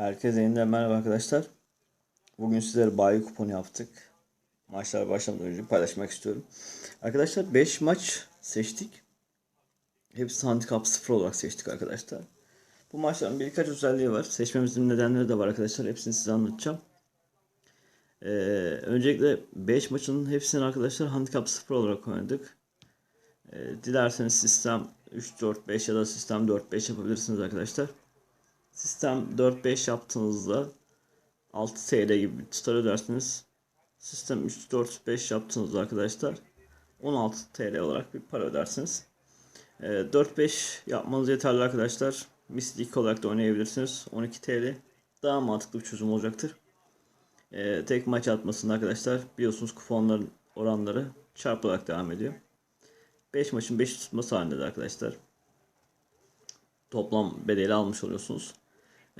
Herkese yeniden merhaba arkadaşlar. Bugün sizlere bayi kuponu yaptık. Maçlar başlamadan önce paylaşmak istiyorum. Arkadaşlar 5 maç seçtik. Hepsi handikap 0 olarak seçtik arkadaşlar. Bu maçların birkaç özelliği var. Seçmemizin nedenleri de var arkadaşlar. Hepsini size anlatacağım. Ee, öncelikle 5 maçın hepsini arkadaşlar handikap 0 olarak oynadık. Ee, dilerseniz sistem 3-4-5 ya da sistem 4-5 yapabilirsiniz arkadaşlar. Sistem 4-5 yaptığınızda 6 TL gibi bir tutar ödersiniz. Sistem 3-4-5 yaptığınızda arkadaşlar 16 TL olarak bir para ödersiniz. Ee, 4-5 yapmanız yeterli arkadaşlar. Mistik olarak da oynayabilirsiniz. 12 TL daha mantıklı bir çözüm olacaktır. Ee, tek maç atmasında arkadaşlar biliyorsunuz kuponların oranları çarpılarak devam ediyor. 5 maçın 5 tutması halinde de arkadaşlar toplam bedeli almış oluyorsunuz.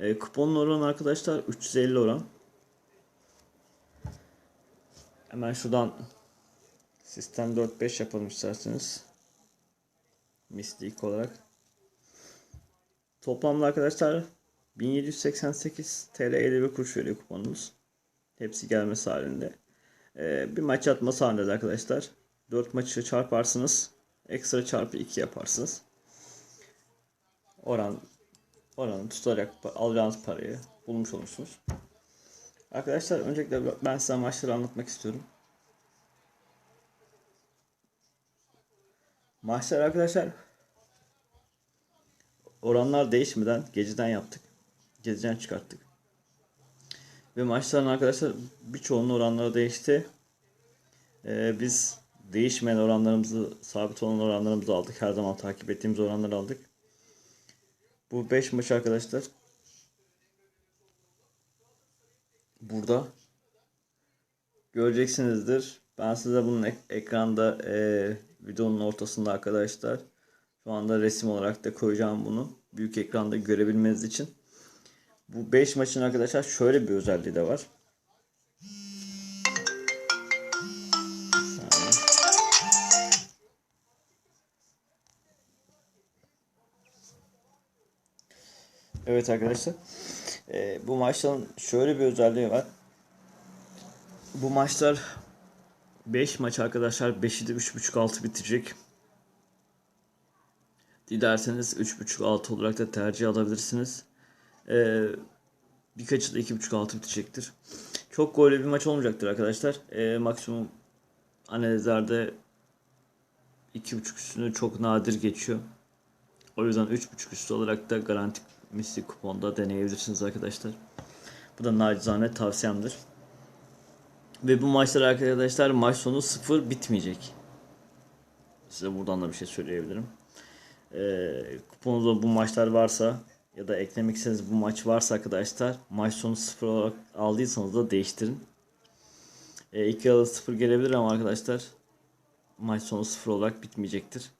E, kuponun oranı arkadaşlar 350 oran. Hemen şuradan sistem 4-5 yapalım isterseniz. Mistik olarak. Toplamda arkadaşlar 1788 TL 51 kuruş veriyor kuponumuz. Hepsi gelmesi halinde. E, bir maç atması halinde de arkadaşlar 4 maçı çarparsınız. Ekstra çarpı 2 yaparsınız. Oran oranı tutarak alacağınız parayı bulmuş olursunuz. Arkadaşlar öncelikle ben size maçları anlatmak istiyorum. Maçlar arkadaşlar oranlar değişmeden geceden yaptık. Geceden çıkarttık. Ve maçların arkadaşlar birçoğunun oranları değişti. Ee, biz değişmeyen oranlarımızı, sabit olan oranlarımızı aldık. Her zaman takip ettiğimiz oranları aldık. Bu 5 maç arkadaşlar. Burada göreceksinizdir. Ben size bunun ek- ekranda e, videonun ortasında arkadaşlar. Şu anda resim olarak da koyacağım bunu. Büyük ekranda görebilmeniz için. Bu 5 maçın arkadaşlar şöyle bir özelliği de var. Evet arkadaşlar. Ee, bu maçların şöyle bir özelliği var. Bu maçlar 5 maç arkadaşlar 5'i de 3.5-6 bitecek. Dilerseniz 3.5-6 olarak da tercih alabilirsiniz. Ee, birkaçı da 2.5-6 bitecektir. Çok gollü bir maç olmayacaktır arkadaşlar. Ee, maksimum analizlerde 2.5 üstünü çok nadir geçiyor. O yüzden 3.5 üstü olarak da garanti misli kuponda deneyebilirsiniz arkadaşlar. Bu da nacizane tavsiyemdir. Ve bu maçlar arkadaşlar maç sonu 0 bitmeyecek. Size buradan da bir şey söyleyebilirim. Ee, kuponunuzda bu maçlar varsa ya da eklemek istediğiniz bu maç varsa arkadaşlar maç sonu 0 olarak aldıysanız da değiştirin. Ee, iki ya da 0 gelebilir ama arkadaşlar maç sonu 0 olarak bitmeyecektir.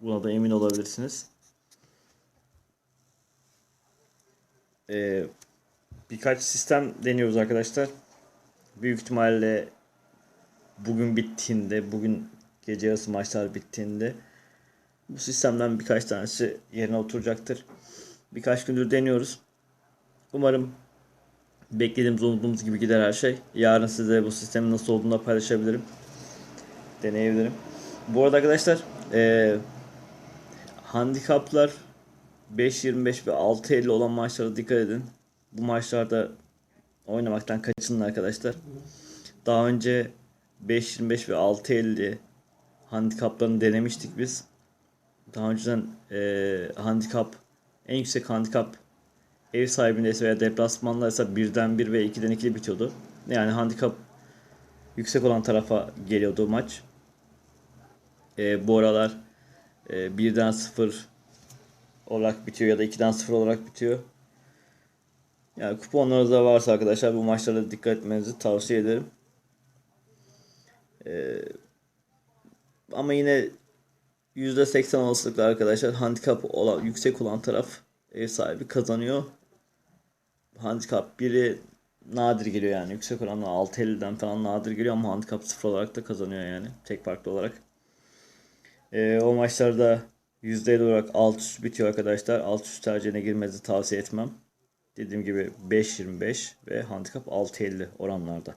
Buna da emin olabilirsiniz. Ee, birkaç sistem deniyoruz arkadaşlar. Büyük ihtimalle bugün bittiğinde, bugün gece yarısı maçlar bittiğinde bu sistemden birkaç tanesi yerine oturacaktır. Birkaç gündür deniyoruz. Umarım beklediğimiz umduğumuz gibi gider her şey. Yarın size bu sistemin nasıl olduğunu paylaşabilirim. Deneyebilirim. Bu arada arkadaşlar ee, handikaplar 5.25 ve 6.50 olan maçlara dikkat edin. Bu maçlarda oynamaktan kaçının arkadaşlar. Daha önce 5.25 ve 6.50 handikaplarını denemiştik biz. Daha önceden e, handikap en yüksek handikap ev sahibindeyse veya deplasmandaysa birden 1 ve 2'den 2 bitiyordu. Yani handikap yüksek olan tarafa geliyordu maç. E, bu aralar e, birden 0 olarak bitiyor ya da 2'den 0 olarak bitiyor. Yani kuponlarınız da varsa arkadaşlar bu maçlara dikkat etmenizi tavsiye ederim. Ee, ama yine %80 olasılıkla arkadaşlar handikap olan, yüksek olan taraf ev sahibi kazanıyor. Handikap biri nadir geliyor yani. Yüksek oranla 6.50'den falan nadir geliyor ama handikap 0 olarak da kazanıyor yani. Tek farklı olarak. Ee, o maçlarda %50 olarak alt üst bitiyor arkadaşlar. Alt üst tercihine girmenizi tavsiye etmem. Dediğim gibi 5.25 ve handikap 6.50 oranlarda.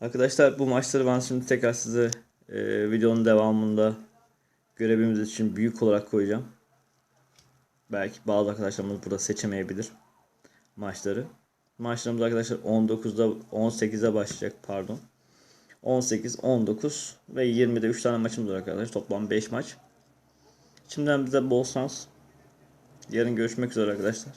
Arkadaşlar bu maçları ben şimdi tekrar size e, videonun devamında görebilmemiz için büyük olarak koyacağım. Belki bazı arkadaşlarımız burada seçemeyebilir maçları. Maçlarımız arkadaşlar 19'da 18'e başlayacak pardon. 18, 19 ve 20'de 3 tane maçımız var arkadaşlar. Toplam 5 maç. Şimdiden bize bol şans. Yarın görüşmek üzere arkadaşlar.